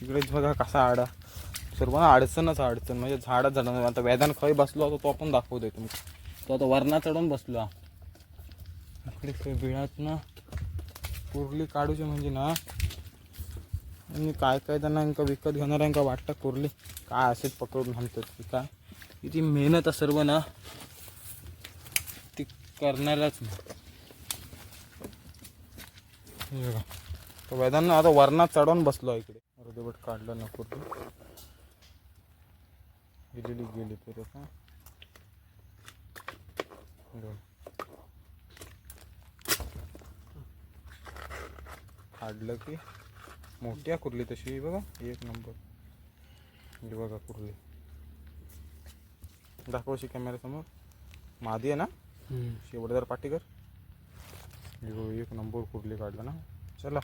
तिकडेच बघा कसा आडा. सर्व अडचणच अडचण म्हणजे झाडच झाडं आता वेदान खय बसलो होतो तो पण दाखवतोय तुम्ही. तो आता वरणा चढून बसलो. इकडे बिळात ना कुर्ली काढूची म्हणजे ना आणि काय काय त्यांना इंका विकत घेणाऱ्यांका वाटतं कुर्ली. काय असेच पकडून म्हणतात की काय? किती मेहनत आहे सर्व ना. ती करणारच नाही. बघा. तो वेदांना आता वरणात चढवून बसलो इकडे. अर्धवट काढलं ना कुर्ली गेलेली गेली तरी का. काढलं की मोठी आहे कुर्ली तशी बघा एक नंबर. बघा कुर्ली. दाखवशी कॅमेरा समोर. मादी आहे ना? शेवटदार पाटीकर एक नंबर कुर्ली काढला ना. चला.